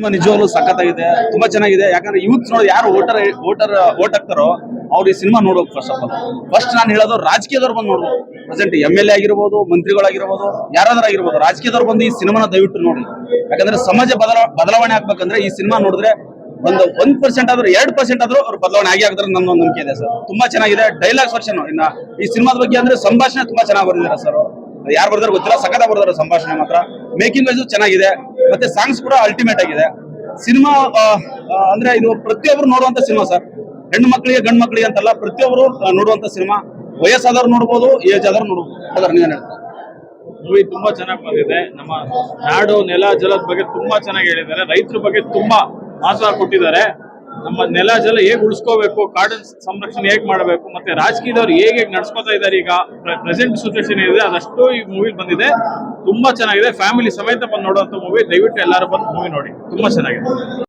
ತುಂಬಾ ನಿಜವಾಗ್ಲೂ ಆಗಿದೆ ತುಂಬಾ ಚೆನ್ನಾಗಿದೆ. ಯಾಕಂದ್ರೆ ಯೂತ್ ನೋಡಿ ಯಾರು ವೋಟರ್ ವೋಟರ್ ವೋಟ್ ಹಾಕ್ತಾರೋ ಅವ್ರು ಈ ಸಿನಿಮಾ ನೋಡೋಕ್ ಫಸ್ಟ್ ಆಫ್ ಆಲ್ ಫಸ್ಟ್ ನಾನು ಹೇಳೋದು ರಾಜಕೀಯದವ್ರು ಬಂದು ನೋಡ್ಬೋದು ಪ್ರೆಸೆಂಟ್ ಎಂ ಎಲ್ ಎ ಆಗಿರ್ಬೋದು, ಮಂತ್ರಿಗಳಾಗಿರ್ಬೋದು, ಯಾರಾದ್ರೂ ಆಗಿರ್ಬೋದು, ರಾಜಕೀಯದವ್ರು ಬಂದು ಈ ಸಿನಿಮಾನ ದಯವಿಟ್ಟು ನೋಡಿ. ಯಾಕಂದ್ರೆ ಸಮಾಜ ಬದಲ, ಬದಲಾವಣೆ ಆಗ್ಬೇಕಂದ್ರೆ ಈ ಸಿನಿಮಾ ನೋಡಿದ್ರೆ ಒಂದು ಒಂದ್ ಪರ್ಸೆಂಟ್ ಆದ್ರೂ ಎರಡ್ ಪರ್ಸೆಂಟ್ ಆದ್ರೂ ಅವ್ರು ಬದಲಾವಣೆ ಆಗಿ ಆಗ್ತಾರೆ ನನ್ನ ಒಂದು ನಂಬಿಕೆ ಇದೆ ಸರ್. ತುಂಬಾ ಚೆನ್ನಾಗಿದೆ. ಡೈಲಾಗ್ಸ್ ವರ್ಷನ್ ಇನ್ನ ಈ ಸಿನಿಮಾದ ಬಗ್ಗೆ ಅಂದ್ರೆ ಸಂಭಾಷಣೆ ತುಂಬಾ ಚೆನ್ನಾಗಿ ಬರ್ದಿದ್ದಾರೆ ಸರ್ ಯಾರು ಬರ್ದಾರ ಗೊತ್ತಿಲ್ಲ ಸಖತ್ ಬರ್ದಾರ ಸಂಭಾಷಣೆ ಮಾತ್ರ. ಮೇಕಿಂಗ್ ವೈಸು ಚೆನ್ನಾಗಿದೆ. ಮತ್ತೆ ಸಾಂಗ್ಸ್ ಕೂಡ ಅಲ್ಟಿಮೇಟ್ ಆಗಿದೆ. ಸಿನಿಮಾ ಅಂದ್ರೆ ಇದು ಪ್ರತಿಯೊಬ್ರು ನೋಡುವಂತ ಸಿನಿಮಾ ಸರ್. ಹೆಣ್ಣು ಮಕ್ಕಳಿಗೆ ಗಂಡು ಮಕ್ಕಳಿಗೆ ಅಂತಲ್ಲ ಪ್ರತಿಯೊಬ್ರು ನೋಡುವಂತ ಸಿನಿಮಾ. ವಯಸ್ಸಾದವ್ರು ನೋಡ್ಬೋದು ಏಜ್ ಆದವ್ರು ನೋಡ್ಬೋದು. ಹೇಳ್ತೀರಾ? ಮೂವಿ ತುಂಬಾ ಚೆನ್ನಾಗಿ ಬಂದಿದೆ. ನಮ್ಮ ನಾಡು, ನೆಲ, ಜಲದ ಬಗ್ಗೆ ತುಂಬಾ ಚೆನ್ನಾಗಿ ಹೇಳಿದ್ದಾರೆ. ರೈತರ ಬಗ್ಗೆ ತುಂಬಾ ಮಾತ್ರ ಕೊಟ್ಟಿದ್ದಾರೆ. ನಮ್ಮ ನೆಲ ಜಲ ಹೇಗೆ ಉಳಿಸ್ಕೋಬೇಕು, ಕಾಡನ್ ಸಂರಕ್ಷಣೆ ಹೇಗೆ ಮಾಡಬೇಕು, ಮತ್ತೆ ರಾಜಕೀಯದವ್ರು ಹೇಗೆ ಹೇಗೆ ನಡ್ಸ್ಕೊತಾ ಇದ್ದಾರೆ ಈಗ ಪ್ರೆಸೆಂಟ್ ಸಿಚುವೇಶನ್ ಇದೆ ಅದಷ್ಟು ಈ ಮೂವಿ ಬಂದಿದೆ. ತುಂಬಾ ಚೆನ್ನಾಗಿದೆ. ಫ್ಯಾಮಿಲಿ ಸಮೇತ ಬಂದು ನೋಡುವಂತ ಮೂವಿ ದಯವಿಟ್ಟು ಎಲ್ಲರೂ ಬಂದು ಮೂವಿ ನೋಡಿ. ತುಂಬಾ ಚೆನ್ನಾಗಿದೆ.